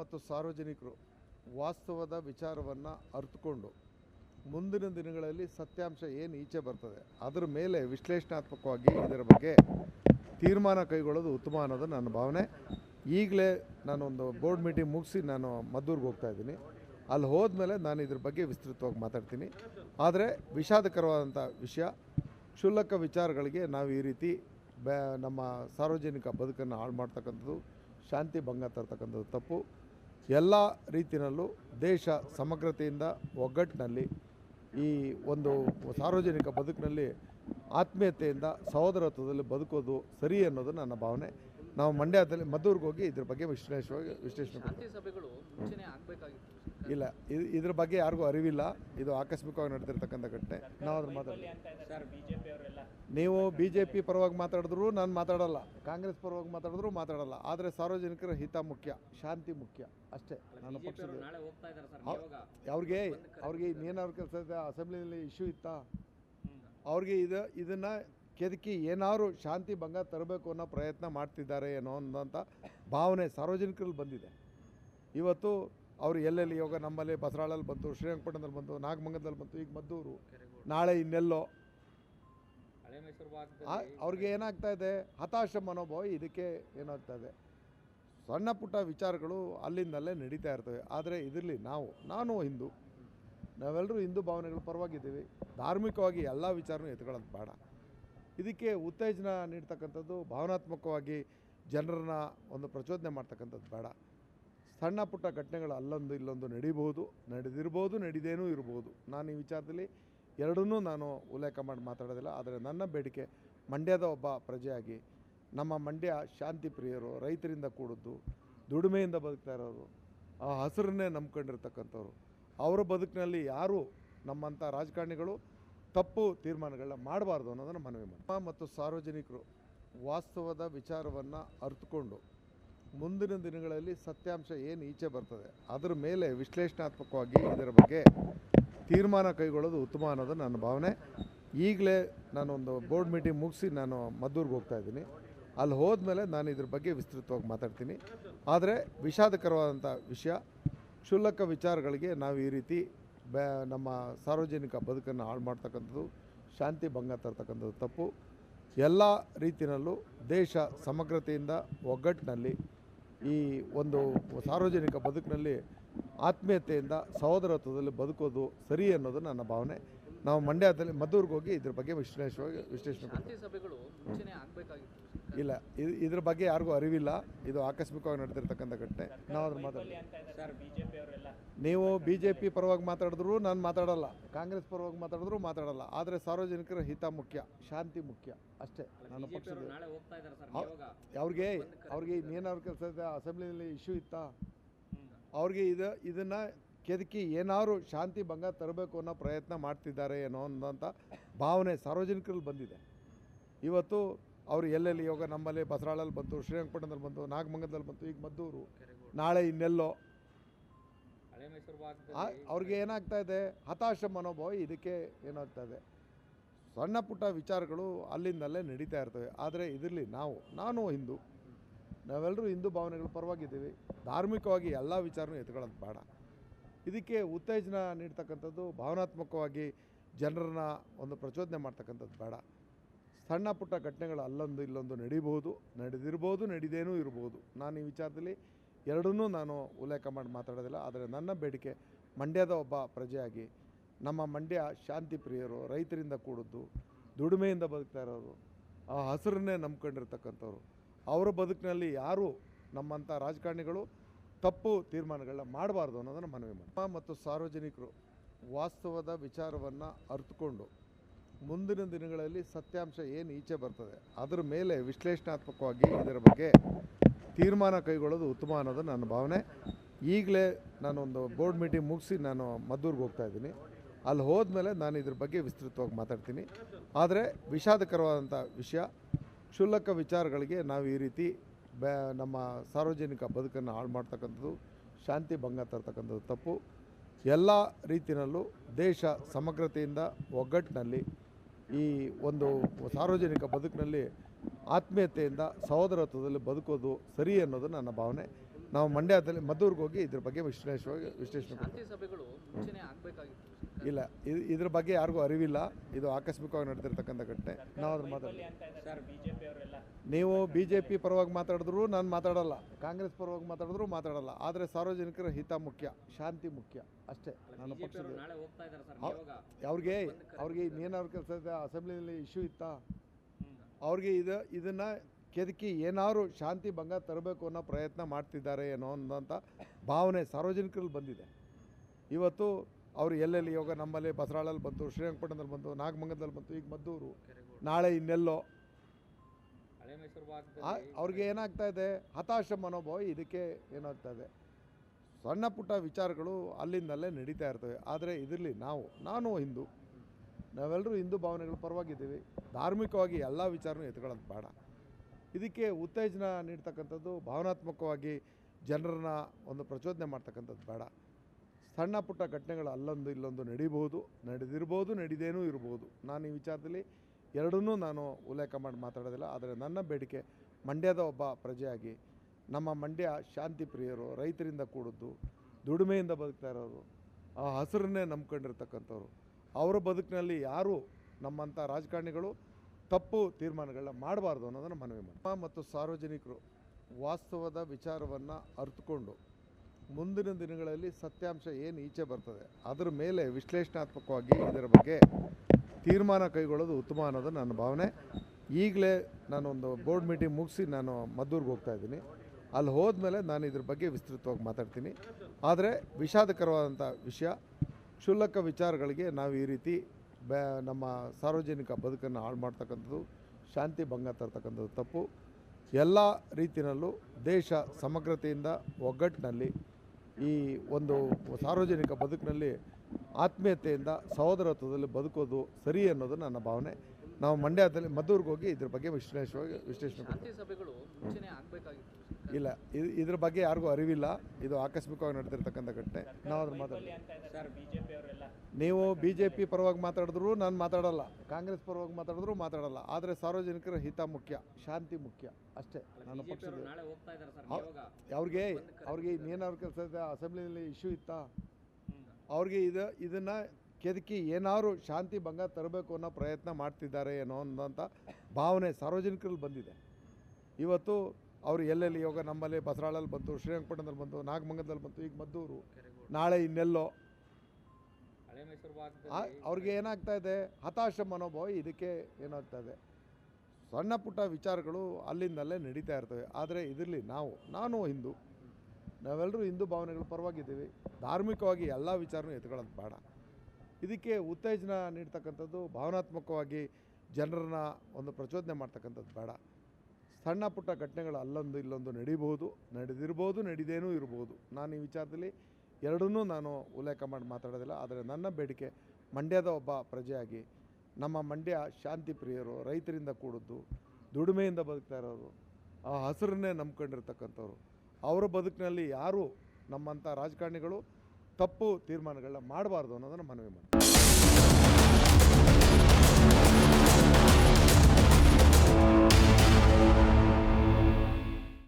ಮತ್ತು ಸಾರ್ವಜನಿಕರು ವಾಸ್ತವದ ವಿಚಾರವನ್ನು ಅರಿತುಕೊಂಡು ಮುಂದಿನ ದಿನಗಳಲ್ಲಿ ಸತ್ಯಾಂಶ ಏನು ಈಚೆ ಬರ್ತದೆ, ಅದರ ಮೇಲೆ ವಿಶ್ಲೇಷಣಾತ್ಮಕವಾಗಿ ಇದರ ಬಗ್ಗೆ ತೀರ್ಮಾನ ಕೈಗೊಳ್ಳೋದು ಉತ್ತಮ ಅನ್ನೋದು ನನ್ನ ಭಾವನೆ. ಈಗಲೇ ನಾನೊಂದು ಬೋರ್ಡ್ ಮೀಟಿಂಗ್ ಮುಗಿಸಿ ನಾನು ಮದ್ದೂರಿಗೆ ಹೋಗ್ತಾ ಇದ್ದೀನಿ. ಅಲ್ಲಿ ಹೋದ್ಮೇಲೆ ನಾನು ಇದ್ರ ಬಗ್ಗೆ ವಿಸ್ತೃತವಾಗಿ ಮಾತಾಡ್ತೀನಿ. ಆದರೆ ವಿಷಾದಕರವಾದಂಥ ವಿಷಯ, ಕ್ಷುಲ್ಲಕ ವಿಚಾರಗಳಿಗೆ ನಾವು ಈ ರೀತಿ ಬ್ಯಾ ನಮ್ಮ ಸಾರ್ವಜನಿಕ ಬದುಕನ್ನು ಹಾಳು ಮಾಡ್ತಕ್ಕಂಥದ್ದು, ಶಾಂತಿ ಭಂಗ ತರ್ತಕ್ಕಂಥದ್ದು ತಪ್ಪು. ಎಲ್ಲ ರೀತಿಯಲ್ಲೂ ದೇಶ ಸಮಗ್ರತೆಯಿಂದ ಒಗ್ಗಟ್ಟಿನಲ್ಲಿ ಈ ಒಂದು ಸಾರ್ವಜನಿಕ ಬದುಕಿನಲ್ಲಿ ಆತ್ಮೀಯತೆಯಿಂದ ಸಹೋದರತ್ವದಲ್ಲಿ ಬದುಕೋದು ಸರಿ ಅನ್ನೋದು ನನ್ನ ಭಾವನೆ. ನಾವು ಮಂಡ್ಯದಲ್ಲಿ ಮದ್ದೂರಿಗೆ ಹೋಗಿ ಇದ್ರ ಬಗ್ಗೆ ವಿಶ್ಲೇಷವಾಗಿ ವಿಶ್ಲೇಷಣೆ ಇಲ್ಲ ಇದು ಇದ್ರ ಬಗ್ಗೆ ಯಾರಿಗೂ ಅರಿವಿಲ್ಲ. ಇದು ಆಕಸ್ಮಿಕವಾಗಿ ನಡೆದಿರ್ತಕ್ಕಂಥ ಘಟನೆ. ನಾವು ಅದ್ರ ಮಾತಾಡಿ ಸರ್ ನೀವು ಬಿ ಜೆ ಪಿ ಪರವಾಗಿ ಮಾತಾಡಿದ್ರು ನಾನು ಮಾತಾಡಲ್ಲ. ಕಾಂಗ್ರೆಸ್ ಪರವಾಗಿ ಮಾತಾಡಿದ್ರು ಮಾತಾಡಲ್ಲ. ಆದರೆ ಸಾರ್ವಜನಿಕರ ಹಿತ ಮುಖ್ಯ ಶಾಂತಿ ಮುಖ್ಯ ಅಷ್ಟೇ. ನನ್ನ ಪಕ್ಷ ಪಕ್ಷದ ಅವ್ರಿಗೆ ಅವ್ರಿಗೆ ಇನ್ನೇನಾದ್ರು ಕೆಲಸ ಇದೆ ಅಸೆಂಬ್ಲಿನಲ್ಲಿ ಇಶ್ಯೂ ಇತ್ತಾ? ಅವ್ರಿಗೆ ಇದು ಇದನ್ನು ಕೆದಕಿ ಏನಾದ್ರು ಶಾಂತಿ ಭಂಗ ತರಬೇಕು ಅನ್ನೋ ಪ್ರಯತ್ನ ಮಾಡ್ತಿದ್ದಾರೆ ಏನೋ ಅನ್ನೋಂಥ ಭಾವನೆ ಸಾರ್ವಜನಿಕರಲ್ಲಿ ಬಂದಿದೆ. ಇವತ್ತು ಅವರು ಎಲ್ಲೆಲ್ಲಿ ಯೋಗ ನಮ್ಮಲ್ಲಿ ಬಸರಾಳಲ್ಲಿ ಬಂತು, ಶ್ರೀರಂಗಪಟ್ಟಣದಲ್ಲಿ ಬಂತು, ನಾಗಮಂಗಲದಲ್ಲಿ ಬಂತು, ಈಗ ಮದ್ದೂರು, ನಾಳೆ ಇನ್ನೆಲ್ಲೋ. ಅವ್ರಿಗೆ ಏನಾಗ್ತಾ ಇದೆ? ಹತಾಶ ಮನೋಭಾವ ಇದಕ್ಕೆ ಏನಾಗ್ತಾ ಇದೆ? ಸಣ್ಣ ಪುಟ್ಟ ವಿಚಾರಗಳು ಅಲ್ಲಿಂದಲ್ಲೇ ನಡೀತಾ ಇರ್ತವೆ. ಆದರೆ ಇದರಲ್ಲಿ ನಾವು, ನಾನು ಹಿಂದೂ. ನಾವೆಲ್ಲರೂ ಹಿಂದೂ ಭಾವನೆಗಳು ಪರವಾಗಿದ್ದೀವಿ. ಧಾರ್ಮಿಕವಾಗಿ ಎಲ್ಲ ವಿಚಾರನೂ ಎತ್ಕೊಳ್ಳೋದು ಬೇಡ. ಇದಕ್ಕೆ ಉತ್ತೇಜನ ನೀಡ್ತಕ್ಕಂಥದ್ದು ಭಾವನಾತ್ಮಕವಾಗಿ ಜನರನ್ನ ಒಂದು ಪ್ರಚೋದನೆ ಮಾಡ್ತಕ್ಕಂಥದ್ದು ಬೇಡ. ಸಣ್ಣ ಪುಟ್ಟ ಘಟನೆಗಳು ಅಲ್ಲೊಂದು ಇಲ್ಲೊಂದು ನಡೀಬಹುದು, ನಡೆದಿರ್ಬೋದು, ನಡೀದೇನೂ ಇರ್ಬೋದು. ನಾನು ಈ ವಿಚಾರದಲ್ಲಿ ಎರಡನ್ನೂ ನಾನು ಉಲ್ಲೇಖ ಮಾಡಿ ಮಾತಾಡೋದಿಲ್ಲ, ಆದರೆ ನನ್ನ ಬೇಡಿಕೆ ಮಂಡ್ಯದ ಒಬ್ಬ ಪ್ರಜೆಯಾಗಿ, ನಮ್ಮ ಮಂಡ್ಯ ಶಾಂತಿ ಪ್ರಿಯರು, ರೈತರಿಂದ ಕೂಡಿದ್ದು, ದುಡಿಮೆಯಿಂದ ಬದುಕ್ತಾ ಇರೋರು, ಆ ಹಸಿರನ್ನೇ ನಂಬ್ಕೊಂಡಿರ್ತಕ್ಕಂಥವ್ರು, ಅವರ ಬದುಕಿನಲ್ಲಿ ಯಾರು ನಮ್ಮಂಥ ರಾಜಕಾರಣಿಗಳು ತಪ್ಪು ತೀರ್ಮಾನಗಳನ್ನ ಮಾಡಬಾರ್ದು ಅನ್ನೋದನ್ನು ಮನವಿ ಮಾಡಿ. ಮತ್ತು ಸಾರ್ವಜನಿಕರು ವಾಸ್ತವದ ವಿಚಾರವನ್ನು ಅರ್ಥಕೊಂಡು ಮುಂದಿನ ದಿನಗಳಲ್ಲಿ ಸತ್ಯಾಂಶ ಏನು ಈಚೆ ಬರ್ತದೆ, ಅದರ ಮೇಲೆ ವಿಶ್ಲೇಷಣಾತ್ಮಕವಾಗಿ ಇದರ ಬಗ್ಗೆ ತೀರ್ಮಾನ ಕೈಗೊಳ್ಳೋದು ಉತ್ತಮ ಅನ್ನೋದು ನನ್ನ ಭಾವನೆ. ಈಗಲೇ ನಾನೊಂದು ಬೋರ್ಡ್ ಮೀಟಿಂಗ್ ಮುಗಿಸಿ ನಾನು ಮದ್ದೂರಿಗೆ ಹೋಗ್ತಾ ಇದ್ದೀನಿ. ಅಲ್ಲಿ ಹೋದ್ಮೇಲೆ ನಾನು ಇದ್ರ ಬಗ್ಗೆ ವಿಸ್ತೃತವಾಗಿ ಮಾತಾಡ್ತೀನಿ. ಆದರೆ ವಿಷಾದಕರವಾದಂಥ ವಿಷಯ, ಕ್ಷುಲ್ಲಕ ವಿಚಾರಗಳಿಗೆ ನಾವು ಈ ರೀತಿ ಬ್ಯಾ ನಮ್ಮ ಸಾರ್ವಜನಿಕ ಬದುಕನ್ನು ಹಾಳು ಮಾಡ್ತಕ್ಕಂಥದ್ದು, ಶಾಂತಿ ಭಂಗ ತರ್ತಕ್ಕಂಥದ್ದು ತಪ್ಪು. ಎಲ್ಲ ರೀತಿಯಲ್ಲೂ ದೇಶ ಸಮಗ್ರತೆಯಿಂದ ಒಗ್ಗಟ್ಟಿನಲ್ಲಿ ಈ ಒಂದು ಸಾರ್ವಜನಿಕ ಬದುಕಿನಲ್ಲಿ ಆತ್ಮೀಯತೆಯಿಂದ ಸಹೋದರತ್ವದಲ್ಲಿ ಬದುಕೋದು ಸರಿ ಅನ್ನೋದು ನನ್ನ ಭಾವನೆ. ನಾವು ಮಂಡ್ಯದಲ್ಲಿ ಮದ್ದೂರಿಗೆ ಹೋಗಿ ಇದ್ರ ಬಗ್ಗೆ ವಿಶ್ಲೇಷವಾಗಿ ವಿಶ್ಲೇಷಣೆ ಇಲ್ಲ ಇದು ಇದ್ರ ಬಗ್ಗೆ ಯಾರಿಗೂ ಅರಿವಿಲ್ಲ. ಇದು ಆಕಸ್ಮಿಕವಾಗಿ ನಡೆದಿರ್ತಕ್ಕಂಥ ಘಟನೆ. ನಾವು ಅದ್ರ ಮಾತಾಡಿ ಸರ್ ಬಿಜೆಪಿ ಅವರೆಲ್ಲ ನೀವು ಬಿ ಜೆ ಪಿ ಪರವಾಗಿ ಮಾತಾಡಿದ್ರು ನಾನು ಮಾತಾಡಲ್ಲ. ಕಾಂಗ್ರೆಸ್ ಪರವಾಗಿ ಮಾತಾಡಿದ್ರು ಮಾತಾಡಲ್ಲ. ಆದರೆ ಸಾರ್ವಜನಿಕರ ಹಿತ ಮುಖ್ಯ ಶಾಂತಿ ಮುಖ್ಯ ಅಷ್ಟೇ ನನ್ನ ಪಕ್ಷದ ಅವ್ರಿಗೆ ಅವ್ರಿಗೆ ಇನ್ನೇನಾದ್ರು ಕೆಲಸ ಇದೆ ಅಸೆಂಬ್ಲಿನಲ್ಲಿ ಇಶ್ಯೂ ಇತ್ತಾ? ಅವ್ರಿಗೆ ಇದು ಇದನ್ನು ಕೆದಕಿ ಏನಾದ್ರು ಶಾಂತಿ ಭಂಗ ತರಬೇಕು ಅನ್ನೋ ಪ್ರಯತ್ನ ಮಾಡ್ತಿದ್ದಾರೆ ಏನೋ ಅನ್ನೋಂಥ ಭಾವನೆ ಸಾರ್ವಜನಿಕರಲ್ಲಿ ಬಂದಿದೆ. ಇವತ್ತು ಅವರು ಎಲ್ಲೆಲ್ಲಿ ಯೋಗ ನಮ್ಮಲ್ಲಿ ಬಸರಾಳಲ್ಲಿ ಬಂತು, ಶ್ರೀರಂಗಪಟ್ಟಣದಲ್ಲಿ ಬಂತು, ನಾಗಮಂಗಲದಲ್ಲಿ ಬಂತು, ಈಗ ಮದ್ದೂರು, ನಾಳೆ ಇನ್ನೆಲ್ಲೋ. ಅವ್ರಿಗೆ ಏನಾಗ್ತಾ ಇದೆ? ಹತಾಶ ಮನೋಭಾವ ಇದಕ್ಕೆ ಏನಾಗ್ತಾ ಇದೆ? ಸಣ್ಣ ಪುಟ್ಟ ವಿಚಾರಗಳು ಅಲ್ಲಿಂದಲ್ಲೇ ನಡೀತಾ ಇರ್ತವೆ. ಆದರೆ ಇದರಲ್ಲಿ ನಾವು, ನಾನು ಹಿಂದೂ. ನಾವೆಲ್ಲರೂ ಹಿಂದೂ ಭಾವನೆಗಳ ಪರವಾಗಿದ್ದೀವಿ. ಧಾರ್ಮಿಕವಾಗಿ ಎಲ್ಲ ವಿಚಾರನೂ ಎತ್ಕೊಳ್ಳೋದು ಬೇಡ. ಇದಕ್ಕೆ ಉತ್ತೇಜನ ನೀಡ್ತಕ್ಕಂಥದ್ದು, ಭಾವನಾತ್ಮಕವಾಗಿ ಜನರನ್ನ ಒಂದು ಪ್ರಚೋದನೆ ಮಾಡ್ತಕ್ಕಂಥದ್ದು ಬೇಡ. ಸಣ್ಣ ಪುಟ್ಟ ಘಟನೆಗಳು ಅಲ್ಲೊಂದು ಇಲ್ಲೊಂದು ನಡೀಬಹುದು, ನಡೆದಿರ್ಬೋದು, ನಡೆದೇನೂ ಇರ್ಬೋದು. ನಾನು ಈ ವಿಚಾರದಲ್ಲಿ ಎರಡನ್ನೂ ನಾನು ಉಲ್ಲೇಖ ಮಾಡಿ, ಮಾತಾಡೋದಿಲ್ಲ. ಆದರೆ ನನ್ನ ಬೇಡಿಕೆ ಮಂಡ್ಯದ ಒಬ್ಬ ಪ್ರಜೆಯಾಗಿ, ನಮ್ಮ ಮಂಡ್ಯ ಶಾಂತಿ ಪ್ರಿಯರು, ರೈತರಿಂದ ಕೂಡಿದ್ದು, ದುಡಿಮೆಯಿಂದ ಬದುಕ್ತಾ ಇರೋರು, ಆ ಹಸಿರನ್ನೇ ನಂಬ್ಕೊಂಡಿರ್ತಕ್ಕಂಥವ್ರು, ಅವರ ಬದುಕಿನಲ್ಲಿ ಯಾರು ನಮ್ಮಂಥ ರಾಜಕಾರಣಿಗಳು ತಪ್ಪು ತೀರ್ಮಾನಗಳನ್ನ ಮಾಡಬಾರ್ದು ಅನ್ನೋದನ್ನು ಮನವಿ ಮಾಡಿ ಮತ್ತು ಸಾರ್ವಜನಿಕರು ವಾಸ್ತವದ ವಿಚಾರವನ್ನು ಅರ್ಥಕೊಂಡು ಮುಂದಿನ ದಿನಗಳಲ್ಲಿ ಸತ್ಯಾಂಶ ಏನು ಈಚೆ ಬರ್ತದೆ, ಅದರ ಮೇಲೆ ವಿಶ್ಲೇಷಣಾತ್ಮಕವಾಗಿ ಇದರ ಬಗ್ಗೆ ತೀರ್ಮಾನ ಕೈಗೊಳ್ಳೋದು ಉತ್ತಮ ಅನ್ನೋದು ನನ್ನ ಭಾವನೆ. ಈಗಲೇ ನಾನೊಂದು ಬೋರ್ಡ್ ಮೀಟಿಂಗ್ ಮುಗಿಸಿ ನಾನು ಮದ್ದೂರಿಗೆ ಹೋಗ್ತಾ ಇದ್ದೀನಿ. ಅಲ್ಲಿ ಹೋದ್ಮೇಲೆ ನಾನು ಇದ್ರ ಬಗ್ಗೆ ವಿಸ್ತೃತವಾಗಿ ಮಾತಾಡ್ತೀನಿ. ಆದರೆ ವಿಷಾದಕರವಾದಂಥ ವಿಷಯ, ಕ್ಷುಲ್ಲಕ ವಿಚಾರಗಳಿಗೆ ನಾವು ಈ ರೀತಿ ಬ್ಯಾ, ನಮ್ಮ ಸಾರ್ವಜನಿಕ ಬದುಕನ್ನು ಹಾಳು ಮಾಡ್ತಕ್ಕಂಥದ್ದು, ಶಾಂತಿ ಭಂಗ ತರ್ತಕ್ಕಂಥದ್ದು ತಪ್ಪು. ಎಲ್ಲ ರೀತಿಯಲ್ಲೂ ದೇಶ ಸಮಗ್ರತೆಯಿಂದ ಒಗ್ಗಟ್ಟಿನಲ್ಲಿ ಈ ಒಂದು ಸಾರ್ವಜನಿಕ ಬದುಕಿನಲ್ಲಿ ಆತ್ಮೀಯತೆಯಿಂದ ಸಹೋದರತ್ವದಲ್ಲಿ ಬದುಕೋದು ಸರಿ ಅನ್ನೋದು ನನ್ನ ಭಾವನೆ. ನಾವು ಮಂಡ್ಯದಲ್ಲಿ ಮದ್ದೂರಿಗೆ ಹೋಗಿ ಇದ್ರ ಬಗ್ಗೆ ವಿಶ್ಲೇಷವಾಗಿ ವಿಶ್ಲೇಷಣೆ ಸಭೆಗಳು ಮುಂಚೆನೇ ಆಗಬೇಕಾಗಿತ್ತು. ಇಲ್ಲ ಇದು ಇದ್ರ ಬಗ್ಗೆ ಯಾರಿಗೂ ಅರಿವಿಲ್ಲ. ಇದು ಆಕಸ್ಮಿಕವಾಗಿ ನಡೆದಿರ್ತಕ್ಕಂಥ ಘಟನೆ. ನಾವು ಅದ್ರ ಮಾತಾಡ್ತೀವಿ. ಸರ್ ಬಿಜೆಪಿ ಅವರೆಲ್ಲ ನೀವು ಬಿ ಜೆ ಪಿ ಪರವಾಗಿ ಮಾತಾಡಿದ್ರು ನಾನು ಮಾತಾಡಲ್ಲ ಕಾಂಗ್ರೆಸ್ ಪರವಾಗಿ ಮಾತಾಡಿದ್ರು ಮಾತಾಡಲ್ಲ ಆದರೆ ಸಾರ್ವಜನಿಕರ ಹಿತ ಮುಖ್ಯ ಶಾಂತಿ ಮುಖ್ಯ ಅಷ್ಟೇ. ನನ್ನ ಪಕ್ಷದ ಅವ್ರಿಗೆ ಅವ್ರಿಗೆ ಇನ್ನೇನಾದ್ರು ಕೆಲಸ ಇದೆ ಅಸೆಂಬ್ಲಿನಲ್ಲಿ ಇಶ್ಯೂ ಇತ್ತಾ? ಅವ್ರಿಗೆ ಇದು ಇದನ್ನು ಕೆದಕಿ ಏನಾದ್ರು ಶಾಂತಿ ಭಂಗ ತರಬೇಕು ಅನ್ನೋ ಪ್ರಯತ್ನ ಮಾಡ್ತಿದ್ದಾರೆ ಏನೋ ಅನ್ನೋಂಥ ಭಾವನೆ ಸಾರ್ವಜನಿಕರಲ್ಲಿ ಬಂದಿದೆ. ಇವತ್ತು ಅವರು ಎಲ್ಲೆಲ್ಲಿ ಇವಾಗ ನಮ್ಮಲ್ಲಿ ಬಸರಾಳಲ್ಲಿ ಬಂತು ಶ್ರೀರಂಗಪಟ್ಟಣದಲ್ಲಿ ಬಂತು ನಾಗಮಂಗಲದಲ್ಲಿ ಬಂತು ಈಗ ಮದ್ದೂರು ನಾಳೆ ಇನ್ನೆಲ್ಲೋ ಅವ್ರಿಗೆ ಏನಾಗ್ತಾ ಇದೆ? ಹತಾಶ ಮನೋಭಾವ ಇದಕ್ಕೆ ಏನಾಗ್ತಾ ಇದೆ? ಸಣ್ಣ ಪುಟ್ಟ ವಿಚಾರಗಳು ಅಲ್ಲಿಂದಲ್ಲೇ ನಡೀತಾ ಇರ್ತವೆ. ಆದರೆ ಇದರಲ್ಲಿ ನಾವು, ನಾನು ಹಿಂದೂ. ನಾವೆಲ್ಲರೂ ಹಿಂದೂ ಭಾವನೆಗಳ ಪರವಾಗಿದ್ದೀವಿ. ಧಾರ್ಮಿಕವಾಗಿ ಎಲ್ಲ ವಿಚಾರನೂ ಎತ್ಕೊಳ್ಳೋದು ಬೇಡ. ಇದಕ್ಕೆ ಉತ್ತೇಜನ ನೀಡ್ತಕ್ಕಂಥದ್ದು ಭಾವನಾತ್ಮಕವಾಗಿ ಜನರನ್ನ ಒಂದು ಪ್ರಚೋದನೆ ಮಾಡ್ತಕ್ಕಂಥದ್ದು ಬೇಡ. ಸಣ್ಣ ಪುಟ್ಟ ಘಟನೆಗಳು ಅಲ್ಲೊಂದು ಇಲ್ಲೊಂದು ನಡೀಬೋದು ನಡೆದಿರ್ಬೋದು, ನಡೆದೇನೂ ಇರ್ಬೋದು. ನಾನು ಈ ವಿಚಾರದಲ್ಲಿ ಎರಡನ್ನೂ ನಾನು ಉಲ್ಲೇಖ ಮಾಡಿ ಮಾತಾಡೋದಿಲ್ಲ, ಆದರೆ ನನ್ನ ಬೇಡಿಕೆ ಮಂಡ್ಯದ ಒಬ್ಬ ಪ್ರಜೆಯಾಗಿ, ನಮ್ಮ ಮಂಡ್ಯ ಶಾಂತಿ ಪ್ರಿಯರು, ರೈತರಿಂದ ಕೂಡಿದ್ದು, ದುಡಿಮೆಯಿಂದ ಬದುಕ್ತಾ ಇರೋರು, ಆ ಹಸಿರನ್ನೇ ನಂಬ್ಕೊಂಡಿರ್ತಕ್ಕಂಥವ್ರು. ಅವರ ಬದುಕಿನಲ್ಲಿ ಯಾರು ನಮ್ಮಂಥ ರಾಜಕಾರಣಿಗಳು ತಪ್ಪು ತೀರ್ಮಾನಗಳನ್ನ ಮಾಡಬಾರ್ದು ಅನ್ನೋದನ್ನು ಮನವಿ ಮಾಡಿ. ಮತ್ತು ಸಾರ್ವಜನಿಕರು ವಾಸ್ತವದ ವಿಚಾರವನ್ನು ಅರಿತುಕೊಂಡು ಮುಂದಿನ ದಿನಗಳಲ್ಲಿ ಸತ್ಯಾಂಶ ಏನು ಈಚೆ ಬರ್ತದೆ, ಅದರ ಮೇಲೆ ವಿಶ್ಲೇಷಣಾತ್ಮಕವಾಗಿ ಇದರ ಬಗ್ಗೆ ತೀರ್ಮಾನ ಕೈಗೊಳ್ಳೋದು ಉತ್ತಮ ಅನ್ನೋದು ನನ್ನ ಭಾವನೆ. ಈಗಲೇ ನಾನೊಂದು ಬೋರ್ಡ್ ಮೀಟಿಂಗ್ ಮುಗಿಸಿ ನಾನು ಮದ್ದೂರಿಗೆ ಹೋಗ್ತಾ ಇದ್ದೀನಿ. ಅಲ್ಲಿ ಹೋದ್ಮೇಲೆ ನಾನು ಇದ್ರ ಬಗ್ಗೆ ವಿಸ್ತೃತವಾಗಿ ಮಾತಾಡ್ತೀನಿ. ಆದರೆ ವಿಷಾದಕರವಾದಂಥ ವಿಷಯ, ಕ್ಷುಲ್ಲಕ ವಿಚಾರಗಳಿಗೆ ನಾವು ಈ ರೀತಿ ಬ, ನಮ್ಮ ಸಾರ್ವಜನಿಕ ಬದುಕನ್ನು ಹಾಳು ಮಾಡ್ತಕ್ಕಂಥದ್ದು, ಶಾಂತಿ ಭಂಗ ತರ್ತಕ್ಕಂಥದ್ದು ತಪ್ಪು. ಎಲ್ಲ ರೀತಿಯಲ್ಲೂ ದೇಶ ಸಮಗ್ರತೆಯಿಂದ ಒಗ್ಗಟ್ಟಿನಲ್ಲಿ ಈ ಒಂದು ಸಾರ್ವಜನಿಕ ಬದುಕಿನಲ್ಲಿ ಆತ್ಮೀಯತೆಯಿಂದ ಸಹೋದರತ್ವದಲ್ಲಿ ಬದುಕೋದು ಸರಿ ಅನ್ನೋದು ನನ್ನ ಭಾವನೆ. ನಾವು ಮಂಡ್ಯದಲ್ಲಿ ಮದ್ದೂರಿಗೆ ಹೋಗಿ ಇದ್ರ ಬಗ್ಗೆ ವಿಶ್ಲೇಷವಾಗಿ ವಿಶ್ಲೇಷಣೆ ಶಾಂತಿ ಸಭೆಗಳು ಮುಂಚೆನೇ ಆಗಬೇಕಾಗಿತ್ತು. ಇಲ್ಲ ಇದು ಇದ್ರ ಬಗ್ಗೆ ಯಾರಿಗೂ ಅರಿವಿಲ್ಲ. ಇದು ಆಕಸ್ಮಿಕವಾಗಿ ನಡೆದಿರ್ತಕ್ಕಂಥ ಘಟನೆ. ನಾವು ಅದ್ರ ಮಾತಾಡ್ತೀವಿ. ಸರ್ ಬಿಜೆಪಿ ಅವರೆಲ್ಲ. ನೀವು ಬಿ ಜೆ ಪಿ ಪರವಾಗಿ ಮಾತಾಡಿದ್ರು ನಾನು ಮಾತಾಡಲ್ಲ. ಕಾಂಗ್ರೆಸ್ ಪರವಾಗಿ ಮಾತಾಡಿದ್ರು ಮಾತಾಡಲ್ಲ. ಆದರೆ ಸಾರ್ವಜನಿಕರ ಹಿತ ಮುಖ್ಯ ಶಾಂತಿ ಮುಖ್ಯ ಅಷ್ಟೇ. ನನ್ನ ಪಕ್ಷ ಪಕ್ಷದ ನಾಳೆ ಹೋಗ್ತಾ ಇದ್ದಾರೆ ಸರ್ ಹೌ- ಇವಾಗ. ಅವ್ರಿಗೆ ಅವ್ರಿಗೆ ಇನ್ನೇನಾದ್ರು ಕೆಲಸ ಇದೆ ಅಸೆಂಬ್ಲಿನಲ್ಲಿ ಇಶ್ಯೂ ಇತ್ತಾ? ಅವ್ರಿಗೆ ಇದು, ಇದನ್ನು ಕೆದಕಿ ಏನಾದ್ರು ಶಾಂತಿ ಭಂಗ ತರಬೇಕು ಅನ್ನೋ ಪ್ರಯತ್ನ ಮಾಡ್ತಿದ್ದಾರೆ ಏನೋ ಅನ್ನೋಂಥ ಭಾವನೆ ಸಾರ್ವಜನಿಕರಲ್ಲಿ ಬಂದಿದೆ. ಇವತ್ತು ಅವರು ಎಲ್ಲೆಲ್ಲಿ ಯೋಗ ನಮ್ಮಲ್ಲಿ ಬಸರಾಳಲ್ಲಿ ಬಂತು, ಶ್ರೀರಂಗಪಟ್ಟಣದಲ್ಲಿ ಬಂತು, ನಾಗಮಂಗಲದಲ್ಲಿ ಬಂತು, ಈಗ ಮದ್ದೂರು, ನಾಳೆ ಇನ್ನೆಲ್ಲೋ. ಅವ್ರಿಗೆ ಏನಾಗ್ತಾ ಇದೆ? ಹತಾಶ ಮನೋಭಾವ ಇದಕ್ಕೆ ಏನಾಗ್ತಾ ಇದೆ? ಸಣ್ಣ ಪುಟ್ಟ ವಿಚಾರಗಳು ಅಲ್ಲಿಂದಲ್ಲೇ ನಡೀತಾ ಇರ್ತವೆ. ಆದರೆ ಇದರಲ್ಲಿ ನಾವು, ನಾನು ಹಿಂದೂ. ನಾವೆಲ್ಲರೂ ಹಿಂದೂ ಭಾವನೆಗಳ ಪರವಾಗಿದ್ದೀವಿ. ಧಾರ್ಮಿಕವಾಗಿ ಎಲ್ಲ ವಿಚಾರನೂ ಎತ್ಕೊಳ್ಳೋದು ಬೇಡ. ಇದಕ್ಕೆ ಉತ್ತೇಜನ ನೀಡ್ತಕ್ಕಂಥದ್ದು ಭಾವನಾತ್ಮಕವಾಗಿ ಜನರನ್ನ ಒಂದು ಪ್ರಚೋದನೆ ಮಾಡ್ತಕ್ಕಂಥದ್ದು ಬೇಡ. ಸಣ್ಣ ಪುಟ್ಟ ಘಟನೆಗಳು ಅಲ್ಲೊಂದು ಇಲ್ಲೊಂದು ನಡೀಬೋದು ನಡೆದಿರ್ಬೋದು, ನಡೀದೇನೂ ಇರ್ಬೋದು. ನಾನು ಈ ವಿಚಾರದಲ್ಲಿ ಎರಡನ್ನೂ ನಾನು ಉಲ್ಲೇಖ ಮಾಡಿ ಮಾತಾಡೋದಿಲ್ಲ. ಆದರೆ ನನ್ನ ಬೇಡಿಕೆ ಮಂಡ್ಯದ ಒಬ್ಬ ಪ್ರಜೆಯಾಗಿ, ನಮ್ಮ ಮಂಡ್ಯ ಶಾಂತಿ ಪ್ರಿಯರು, ರೈತರಿಂದ ಕೂಡಿದ್ದು, ದುಡಿಮೆಯಿಂದ ಬದುಕ್ತಾ ಇರೋರು, ಆ ಹಸಿರನ್ನೇ ನಂಬ್ಕೊಂಡಿರ್ತಕ್ಕಂಥವ್ರು ಅವರ ಬದುಕಿನಲ್ಲಿ ಯಾರು ನಮ್ಮಂಥ ರಾಜಕಾರಣಿಗಳು ತಪ್ಪು ತೀರ್ಮಾನಗಳನ್ನ ಮಾಡಬಾರ್ದು ಅನ್ನೋದನ್ನು ಮನವಿ ಮಾಡಿ